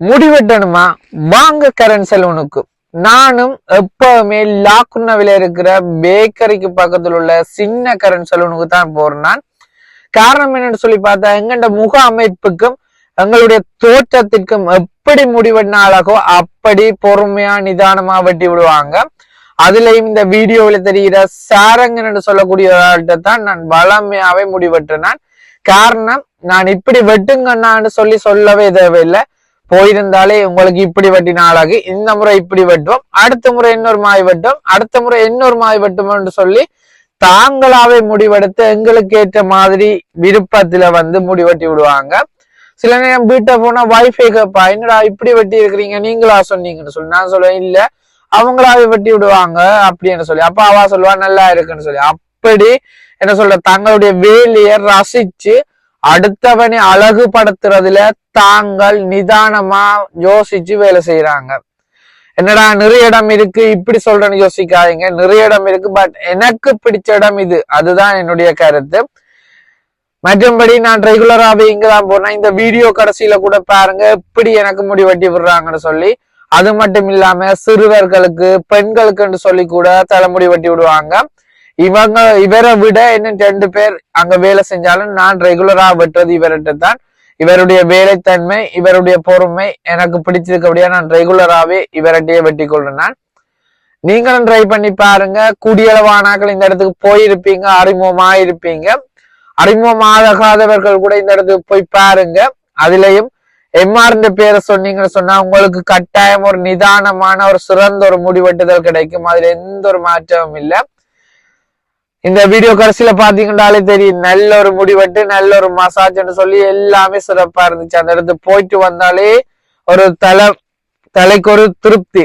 முடிவெட்டணுமா? வாங்க கரண் செலவனுக்கு நானும் எப்பவுமே லாக்குன்னவில இருக்கிற பேக்கரிக்கு பக்கத்துல உள்ள சின்ன கரண் சலூனுக்கு தான் போறேன் நான் காரணம் என்னன்னு சொல்லி பார்த்தா எங்கண்ட முக அமைப்புக்கும் எங்களுடைய தோற்றத்திற்கும் எப்படி முடிவெட்டின அழகோ அப்படி பொறுமையா நிதானமா வெட்டி விடுவாங்க. அதுலயும் இந்த வீடியோவில் தெரிகிற சாரங்கன் என்று சொல்லக்கூடிய ஆள்கிட்ட தான் நான் வளமையாவே முடிவெட்டினான் காரணம் நான் இப்படி வெட்டுங்கண்ணான்னு சொல்லி சொல்லவே தேவையில்லை. போயிருந்தாலே உங்களுக்கு இப்படி வெட்டின அழகு இந்த முறை இப்படி வெட்டுவோம் அடுத்த முறை இன்னொரு மாய் வெட்டும் அடுத்த முறை இன்னொரு மாய் வெட்டும்னு சொல்லி தாங்களாவே முடிவெடுத்து எங்களுக்கு ஏற்ற மாதிரி விருப்பத்துல வந்து முடிவெட்டி விடுவாங்க. சில நேரம் வீட்டை போனா வைஃபை கேப்பா என்னடா இப்படி வெட்டி இருக்கிறீங்க? நீங்களா சொன்னீங்கன்னு சொல்லி. நான் சொல்லுவேன் இல்ல அவங்களாவே வெட்டி விடுவாங்க அப்படின்னு சொல்லி. அப்ப அவா சொல்லுவா நல்லா இருக்குன்னு சொல்லி. அப்படி என்ன சொல்ற தங்களுடைய வேலையை ரசிச்சு அடுத்தவனை அழகுபடுத்துறதுல தாங்கள் நிதானமா யோசிச்சு வேலை செய்யறாங்க என்னடா நிறைய இடம் இருக்கு இப்படி சொல்றேன்னு யோசிக்காதீங்க. நிறைய இடம் இருக்கு பட் எனக்கு பிடிச்ச இடம் இது. அதுதான் என்னுடைய கருத்து. மற்றும்படி நான் ரெகுலராகவே இங்க தான் போனேன் இந்த வீடியோ கடைசியில கூட பாருங்க எப்படி எனக்கு முடி வெட்டி விடுறாங்கன்னு சொல்லி. அது மட்டும் இல்லாம சிறுவர்களுக்கு பெண்களுக்குன்னு சொல்லி கூட தலைமுடி வெட்டி விடுவாங்க. இவங்க இவரை விட இன்னும் ரெண்டு பேர் அங்க வேலை செஞ்சாலும் நான் ரெகுலரா வெட்டுறது இவர்கிட்ட தான். இவருடைய வேலைத்தன்மை இவருடைய பொறுமை எனக்கு பிடிச்சிருக்கபடியா நான் ரெகுலராகவே இவர்கிட்டயே வெட்டி கொள்றேன் நீங்களும் ட்ரை பண்ணி பாருங்க. குடியளவானாக்கள் இந்த இடத்துக்கு போயிருப்பீங்க அறிமுகமா இருப்பீங்க. அறிமுகமாகாதவர்கள் கூட இந்த இடத்துக்கு போய் பாருங்க. அதுலயும் எம்ஆர்ன்ற பேரை சொன்னீங்கன்னு சொன்னா உங்களுக்கு கட்டாயம் ஒரு நிதானமான ஒரு சிறந்த ஒரு முடிவெட்டுதல் கிடைக்கும். அதுல எந்த ஒரு மாற்றமும் இல்லை. இந்த வீடியோ கடைசியில பாத்தீங்கன்னாலே தெரியும். நல்ல ஒரு முடிவெட்டு நல்ல ஒரு மசாஜ்னு சொல்லி எல்லாமே சிறப்பா இருந்துச்சு. அந்த இடத்துக்கு போயிட்டு வந்தாலே ஒரு தலை தலைக்கு ஒரு திருப்தி.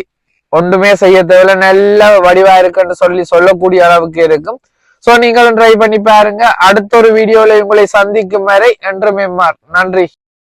ஒன்றுமே செய்ய தேவையில்ல. நல்ல வடிவா இருக்குன்னு சொல்லி சொல்லக்கூடிய அளவுக்கு இருக்கும். சோ நீங்களும் ட்ரை பண்ணி பாருங்க. அடுத்த ஒரு வீடியோல உங்களை சந்திக்கும் வரை என்று எம்ஆர் நன்றி.